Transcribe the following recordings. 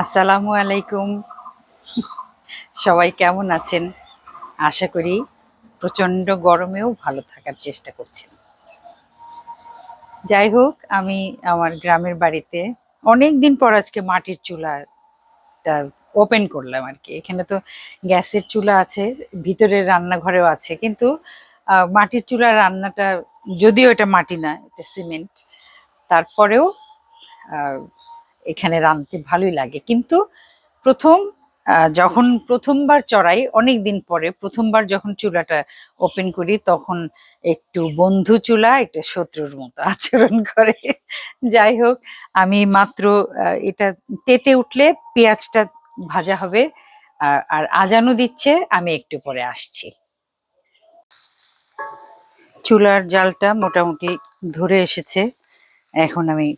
আসসালামু আলাইকুম। সবাই কেমন আছেন? আশা করি প্রচণ্ড গরমেও ভালো থাকার চেষ্টা করছেন। যাই হোক, আমি আমার গ্রামের বাড়িতে অনেক দিন পর আজকে মাটির চুলাটা ওপেন করলাম আর কি। এখানে তো গ্যাসের চুলা আছে ভিতরে রান্নাঘরেও আছে, কিন্তু মাটির চুলা রান্নাটা যদিও এটা মাটি না, এটা সিমেন্ট, তারপরেও এখানে রাঁধতে ভালোই লাগে। কিন্তু প্রথম যখন প্রথমবার চড়াই অনেক দিন পরে প্রথমবার যখন চুলাটা ওপেন করি, তখন একটু বন্ধু চুলা, একটা শত্রুর মতো আচরণ করে। যাই হোক, আমি মাত্র এটা তেতে উঠলে পেঁয়াজটা ভাজা হবে, আর- আজানও দিচ্ছে, আমি একটু পরে আসছি। চুলার জালটা মোটামুটি ধরে এসেছে। এখন আমি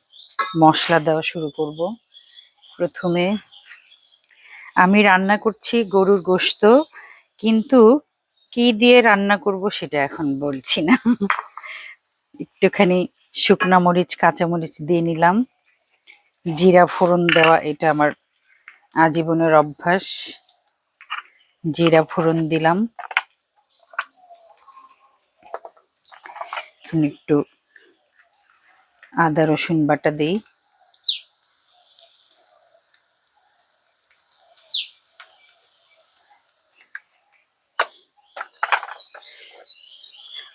মশলা দেওয়া শুরু করব। প্রথমে আমি রান্না করছি গরুর গোশত, কিন্তু কি দিয়ে রান্না করব সেটা এখন বলছি না। একটুখানি শুকনা মরিচ, কাঁচা মরিচ দিয়ে নিলাম। জিরা ফোড়ন দেওয়া, এটা আমার আজীবনের অভ্যাস। জিরা ফোড়ন দিলাম। একটু আদা, রসুন বাটা দিই।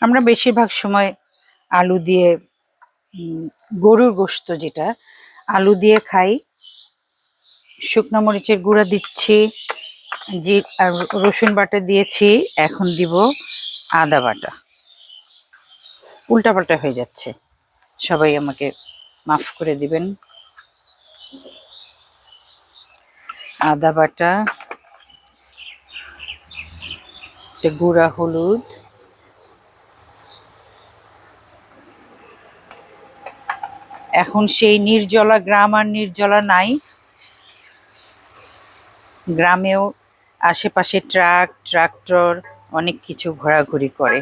আমরা বেশিরভাগ সময় আলু দিয়ে গরুর গোস্ত যেটা, আলু দিয়ে খাই। শুকনো মরিচের গুঁড়া দিচ্ছি জি আর রসুন বাটা দিয়েছি, এখন দিব আদা বাটা। উল্টাপাল্টা হয়ে যাচ্ছে। সবাই আমাকে মাফ করে দিবেন। আদা বাটা গুঁড়া হলুদ এখন সেই নির্জলা গ্রাম আর নির্জলা নাই। গ্রামেও আশেপাশে ট্রাক, ট্রাক্টর অনেক কিছু ঘোরাঘুরি করে।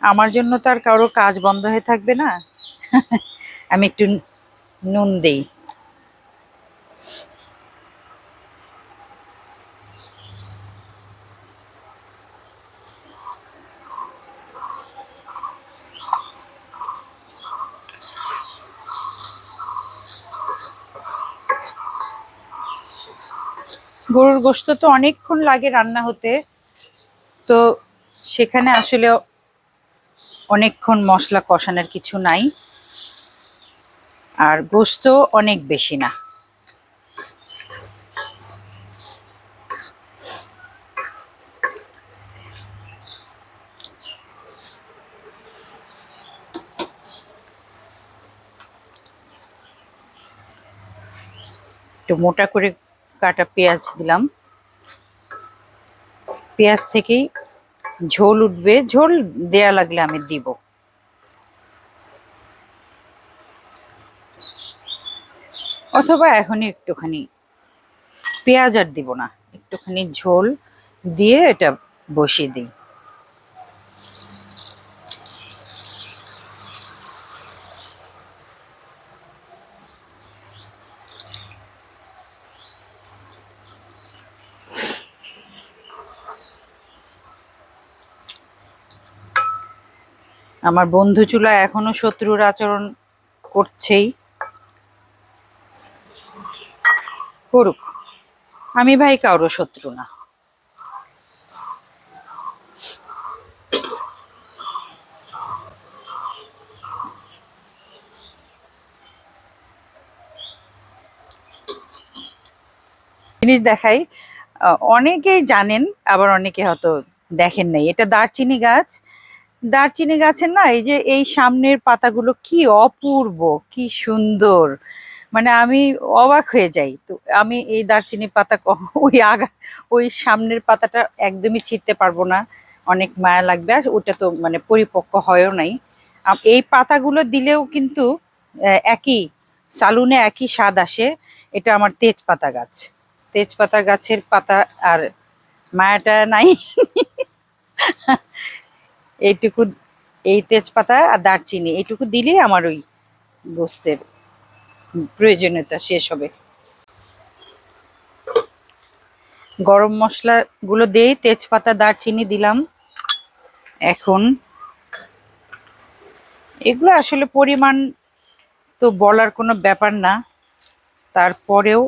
আমার জন্য তো আর কারও কাজ বন্ধ হয়ে থাকবে না। আমি একটু নুন দেই। গরুর গোস্ত তো অনেকক্ষণ লাগে রান্না হতে। তো সেখানে আসলে অনেকক্ষণ মশলা কষানোর কিছু নাই। আর গোস্ত অনেক বেশি না। একটু মোটা করে কাটা পেঁয়াজ দিলাম। পেঁয়াজ থেকেই ঝোল উঠবে। ঝোল দেয়া লাগলে আমি দিব। অথবা এখনই একটুখানি পেঁয়াজ আর দিব না। একটুখানি ঝোল দিয়ে এটা বসিয়ে দিই। আমার বন্ধু চুলা এখনও শত্রুর আচরণ করছেই। করুক। আমি ভাই কারও শত্রু না। জিনিস দেখাই অনেকেই জানেন, আবার অনেকে হয়তো দেখেন নাই। এটা দারচিনি গাছ। দারচিনি গাছের না, এই যে এই সামনের পাতাগুলো কি অপূর্ব, কি সুন্দর। মানে আমি অবাক হয়ে যাই। তো আমি এই দারচিনি পাতা ওই আগা, ওই সামনের পাতাটা একদমই ছিঁড়তে পারব না। অনেক মায়া লাগবে, আর ওটা তো মানে পরিপক্ক হয়ও নাই। এই পাতাগুলো দিলেও কিন্তু একই, সালুনে একই স্বাদ আসে। এটা আমার তেজপাতা গাছ। তেজপাতা গাছের পাতা আর মায়াটা নাই। এইটুকু, এই তেজপাতা আর দারচিনি, এইটুকু দিলেই আমার ওই গোস্তের প্রয়োজনীয়তা শেষ হবে। গরম মশলাগুলো দিয়েই তেজপাতা, দারচিনি দিলাম। এখন এগুলো আসলে পরিমাণ তো বলার কোনো ব্যাপার না। তারপরেও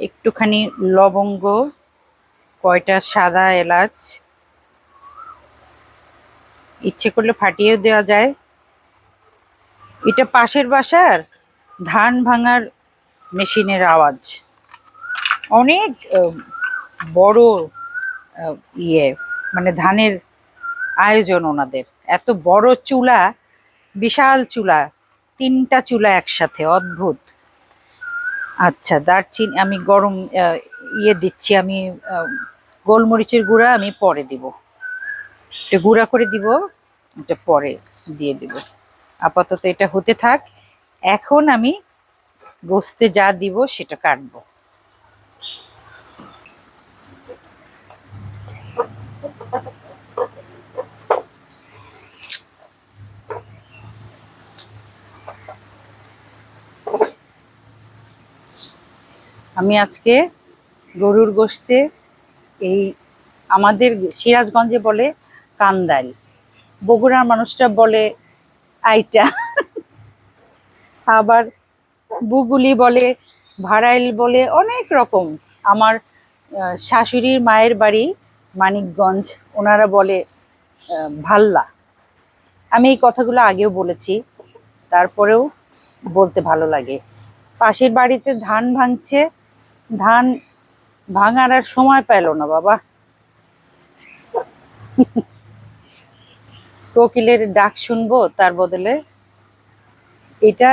একটুখানি লবঙ্গ, কয়টা সাদা এলাচ ইচ্ছে করলে ফাটিয়েও দেওয়া যায়। এটা পাশের বাসার ধান ভাঙার মেশিনের আওয়াজ। অনেক বড় ইয়ে মানে ধানের আয়োজন ওনাদের। এত বড় চুলা, বিশাল চুলা, তিনটা চুলা একসাথে, অদ্ভুত। আচ্ছা দারচিনি, আমি গরম ইয়ে দিচ্ছি, আমি গোলমরিচের গুঁড়া আমি পরে দিব। এটা গুঁড়া করে দিব, এটা পরে দিয়ে দিব। আপাতত এটা হতে থাক। এখন আমি গোস্তে যা দিব সেটা কাটবো। আমি আজকে গরুর গোস্তে এই আমাদের সিরাজগঞ্জে বলে কান্দাল বগুড়ার মানুষটা বলে, আইটা। আবার বুগুলি বলে, ভাড়াইল বলে, অনেক রকম। আমার শাশুড়ির মায়ের বাড়ি মানিকগঞ্জ, ওনারা বলে ভাল্লা। আমি এই কথাগুলো আগেও বলেছি, তারপরেও বলতে ভালো লাগে। পাশের বাড়িতে ধান ভাঙছে, ধান ভাঙার আর সময় পেল না, বাবা। কোকিলের ডাক শুনব তার বদলে। এটা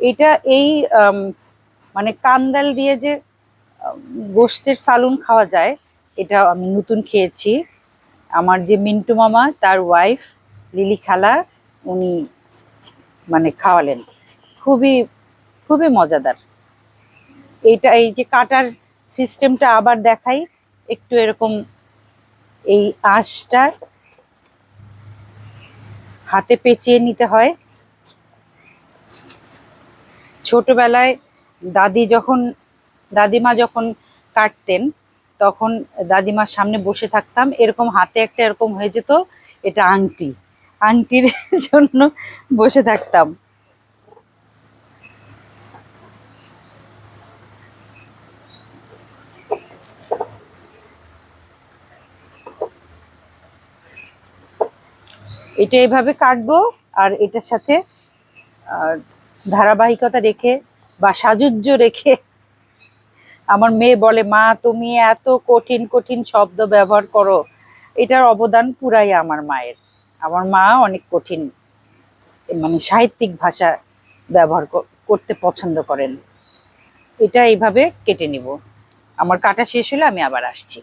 এটা এই মানে কান্দাল দিয়ে যে আম, গোশতের সালুন খাওয়া যায় এটা আমি নতুন খেয়েছি। আমার যে মিন্টু মামা তার ওয়াইফ লিলি খালা উনি মানে খাওয়ালেন। খুবই খুবই মজাদার। এইটা এই যে কাটার সিস্টেমটা আবার দেখাই একটু এরকম এই আঁশটা হাতে পেঁচিয়ে নিতে হয়। ছোটবেলায় দাদি যখন, দাদিমা যখন কাটতেন, তখন দাদিমার সামনে বসে থাকতাম। এরকম হাতে একটা এরকম হয়ে যেত, এটা আংটি। আংটির জন্য বসে থাকতাম। এটা এভাবে কাটবো, আর এটার সাথে ধারাবাহিকতা রেখে বা সাজুজ্য রেখে, আমার মেয়ে বলে, মা, তুমি এত কঠিন কঠিন শব্দ ব্যবহার করো। এটার অবদান পুরাই আমার মায়ের। আমার মা অনেক কঠিন মানে সাহিত্যিক ভাষা ব্যবহার করতে পছন্দ করেন। এটা এইভাবে কেটে নিব। আমার কাটা শেষ হলে আমি আবার আসছি।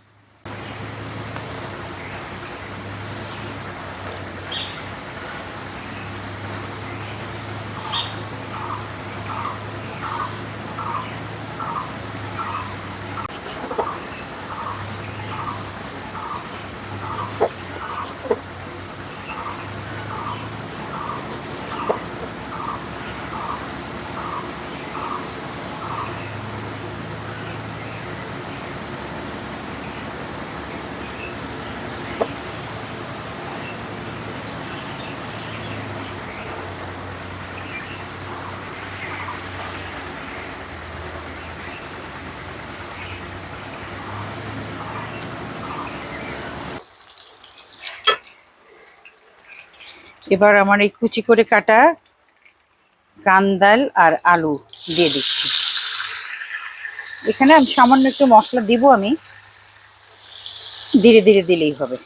এবার আমার এই কুচি করে কাটা কান্দাল আর আলু দিয়ে দিচ্ছি। এখানে আমি সামান্য একটু মশলা দিব আমি। ধীরে ধীরে দিলেই হবে।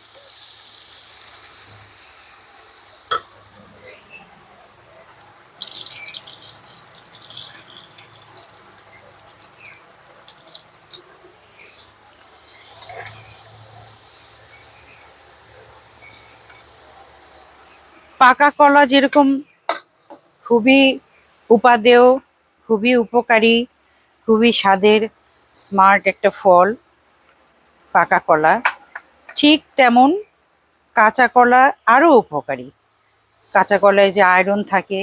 পাকা কলা যেরকম খুবই উপাদেয়, খুবই উপকারী, খুবই স্বাদের স্মার্ট একটা ফল, পাকা কলা। ঠিক তেমন কাঁচা কলা আরও উপকারী। কাঁচা কলায় যে আয়রন থাকে,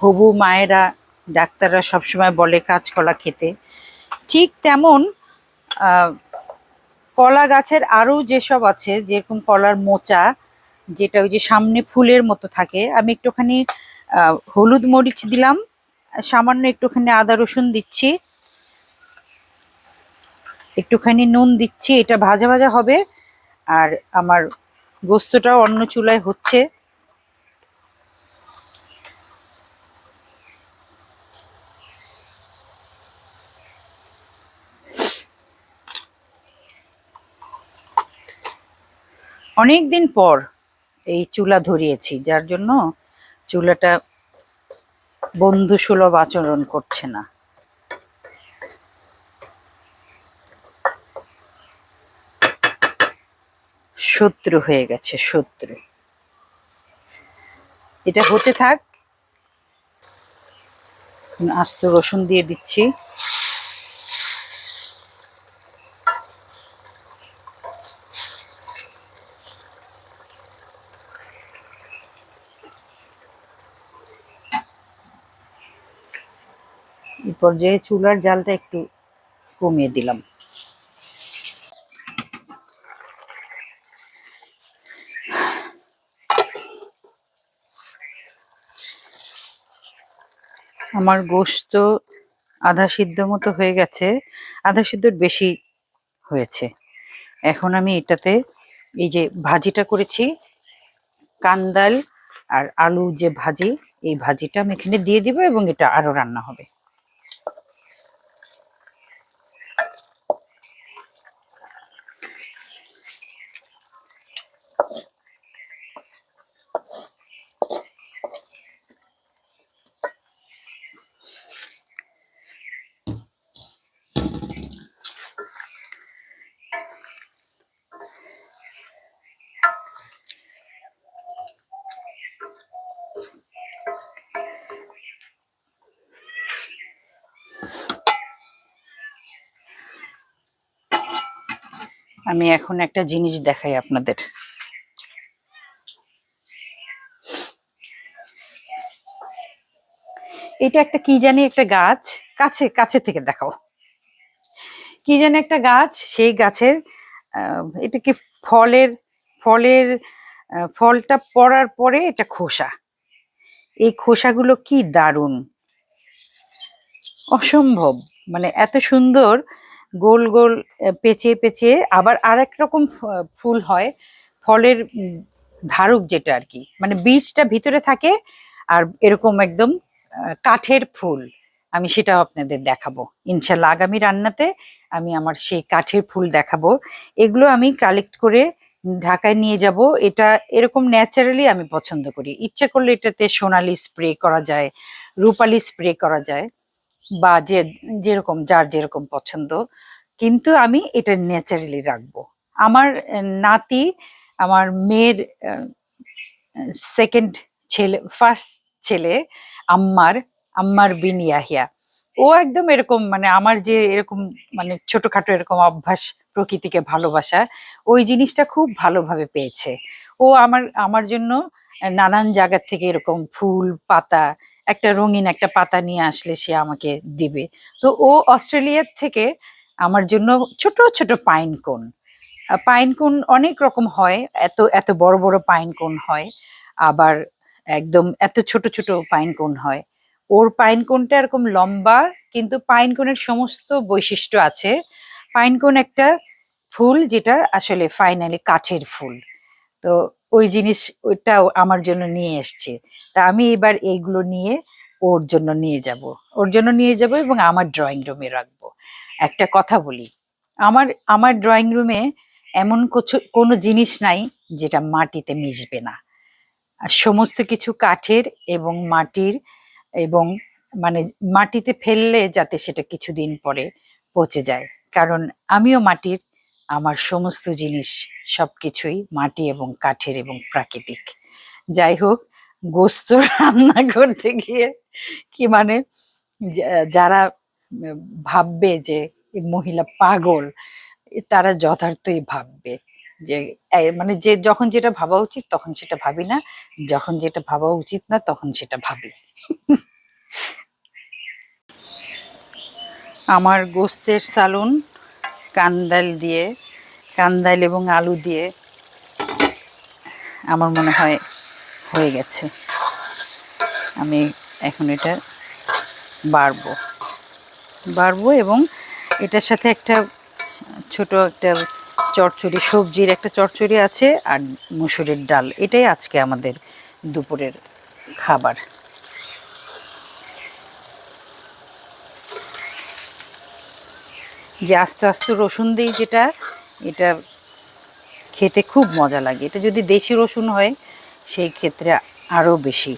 হবু মায়েরা, ডাক্তাররা সবসময় বলে কাঁচকলা খেতে। ঠিক তেমন কলা গাছের আরও যেসব আছে, যেরকম কলার মোচা যেটা ওই যে সামনে ফুলের মতো থাকে। আমি একটুখানি হলুদ মরিচ দিলাম, সামান্য একটুখানি আদা রসুন দিচ্ছি। একটুখানি নুন দিচ্ছি, এটা ভাজা ভাজা হবে। আর আমার গোস্তটাও অন্য চুলায় হচ্ছে। অনেক দিন পর এই চুলা ধরিয়েছি, যার জন্য চুলাটা বন্ধু সুলভ আচরণ করছে না। শত্রু হয়ে গেছে, শত্রু। এটা হতে থাক। আস্ত রসুন দিয়ে দিচ্ছি। পর্যায়ে চুলার জালটা একটু কমিয়ে দিলাম। আমার গোশত আধা সিদ্ধ মতো হয়ে গেছে, আধা সিদ্ধর বেশি হয়েছে। এখন আমি এটাতে এই যে ভাজিটা করেছি কান্দাল আর আলু যে ভাজি, এই ভাজিটা আমি এখানে দিয়ে দিব এবং এটা আরও রান্না হবে। আমি এখন একটা জিনিস দেখাই আপনাদের। এটা একটা কি জানি একটা গাছ, কাছে কাছে থেকে দেখাও। কি জানি একটা গাছ, সেই গাছের এটা কি ফলের ফলের ফলটা পড়ার পরে এটা খোসা। এই খোসাগুলো কি দারুণ। অসম্ভব। মানে এত সুন্দর গোল গোল পেঁচিয়ে পেঁচিয়ে আবার আরেক রকম ফ- ফুল হয়, ফলের ধারক যেটা আর কি। মানে বীজটা ভিতরে থাকে আর এরকম একদম কাঠের ফুল। আমি সেটাও আপনাদের দেখাবো। ইনশাল্লাহ আগামী রান্নাতে আমি আমার সেই কাঠের ফুল দেখাবো। এগুলো আমি কালেক্ট করে ঢাকায় নিয়ে যাব। এটা এরকম ন্যাচারালি আমি পছন্দ করি। ইচ্ছা করলে এটাতে সোনালি স্প্রে করা যায়, রূপালি স্প্রে করা যায়। বা যে, যেরকম, যার যেরকম পছন্দ। কিন্তু আমি এটা ন্যাচারালি রাখব। আমার নাতি, আমার মেয়ের সেকেন্ড ছেলে ফার্স্ট ছেলে আম্মার আম্মার বিন ইয়াহিয়া। ও একদম এরকম মানে আমার যে এরকম মানে ছোটখাটো এরকম অভ্যাস প্রকৃতিকে ভালোবাসা, ওই জিনিসটা খুব ভালোভাবে পেয়েছে। ও আমার আমার জন্য নানান জায়গা থেকে এরকম ফুল, পাতা একটা রঙিন একটা পাতা নিয়ে আসলে সে আমাকে দিবে। তো ও অস্ট্রেলিয়ার থেকে আমার জন্য ছোট ছোট পাইন কোন। পাইন কোন অনেক রকম হয়, এত এত বড় বড় পাইন কোন হয়, আবার একদম এত ছোট ছোট পাইন কোন হয়। ওর পাইন কোনটা এরকম লম্বা, কিন্তু পাইন কোনের সমস্ত বৈশিষ্ট্য আছে। পাইন কোন একটা ফুল যেটা আসলে ফাইনালি কাঠের ফুল। তো ওই জিনিস, ওইটাও আমার জন্য নিয়ে এসছে। তা আমি এবার এইগুলো নিয়ে ওর জন্য নিয়ে যাব। ওর জন্য নিয়ে যাব এবং আমার ড্রয়িং রুমে রাখব। একটা কথা বলি, আমার আমার ড্রয়িং রুমে এমন কিছু- কোনো জিনিস নাই যেটা মাটিতে মিশবে না। আর সমস্ত কিছু কাঠের এবং মাটির এবং মানে মাটিতে ফেললে যাতে সেটা কিছুদিন পরে পচে যায়। কারণ আমিও মাটির, আমার সমস্ত জিনিস সবকিছুই মাটি এবং কাঠের এবং প্রাকৃতিক। যাই হোক গোস্ত রান্না করতে গিয়ে কি মানে যারা ভাববে যে মহিলা পাগল তারা যথার্থই ভাববে যে মানে যে যখন যেটা ভাবা উচিত তখন সেটা ভাবি না, যখন যেটা ভাবা উচিত না তখন সেটা ভাবি। আমার গোস্তের সালুন কান্দাইল দিয়ে কান্দাইল এবং আলু দিয়ে আমার মনে হয় হয়ে গেছে। আমি এখন এটা বাড়বো। বাড়বো এবং এটার সাথে একটা ছোট একটা চচ্চড়ি সবজির একটা চচ্চড়ি আছে আর মুসুরের ডাল। এটাই আজকে আমাদের দুপুরের খাবার। যে আস্তে আস্তে রসুন দিই যেটা, এটা খেতে খুব মজা লাগে। এটা যদি দেশি রসুন হয় সেই ক্ষেত্রে আরও বেশি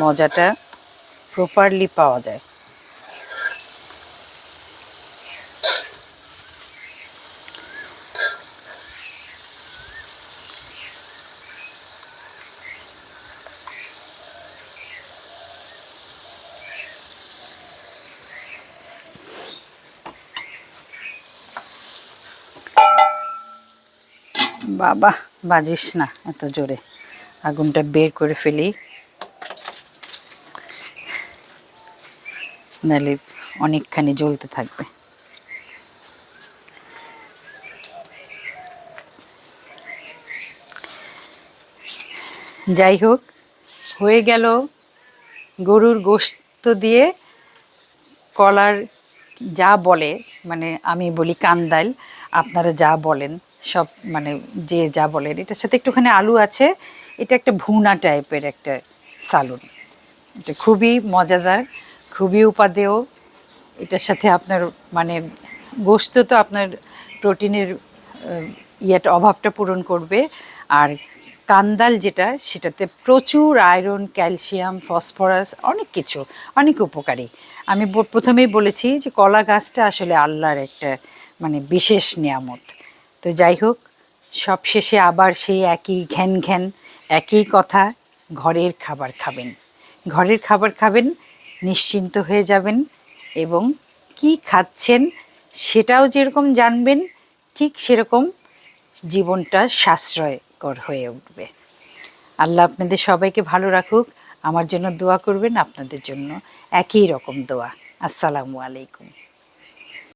মজাটা প্রপারলি পাওয়া যায়। বাবা বাজিস না এত জোরে। আগুনটা বের করে ফেলি। নাহলে অনেকখানি জ্বলতে থাকবে। যাই হোক, হয়ে গেল গরুর গোশত দিয়ে কলার যা বলে মানে আমি বলি কান্দাইল আপনারা যা বলেন, সব মানে যে যা বলেন, এটার সাথে একটুখানি আলু আছে। এটা একটা ভুনা টাইপের একটা সালুন। এটা খুবই মজাদার, খুবই উপাদেয়। এটার সাথে আপনার মানে গোস্ত তো আপনার প্রোটিনের ইয়েটা অভাবটা পূরণ করবে। আর কান্দাল যেটা, সেটাতে প্রচুর আয়রন, ক্যালসিয়াম, ফসফরাস, অনেক কিছু, অনেক উপকারী। আমি প্রথমেই বলেছি যে কলা গাছটা আসলে আল্লাহর একটা মানে বিশেষ নিয়ামত। তো যাই হোক সব শেষে আবার সেই একই ঘ্যান ঘ্যান একই কথা, ঘরের খাবার খাবেন। ঘরের খাবার খাবেন, নিশ্চিন্ত হয়ে যাবেন এবং কি খাচ্ছেন সেটাও যেরকম জানবেন, ঠিক সেরকম জীবনটা সাশ্রয়কর হয়ে উঠবে। আল্লাহ আপনাদের সবাইকে ভালো রাখুক, আমার জন্য দোয়া করবেন, আপনাদের জন্য একই রকম দোয়া। আসসালামু আলাইকুম।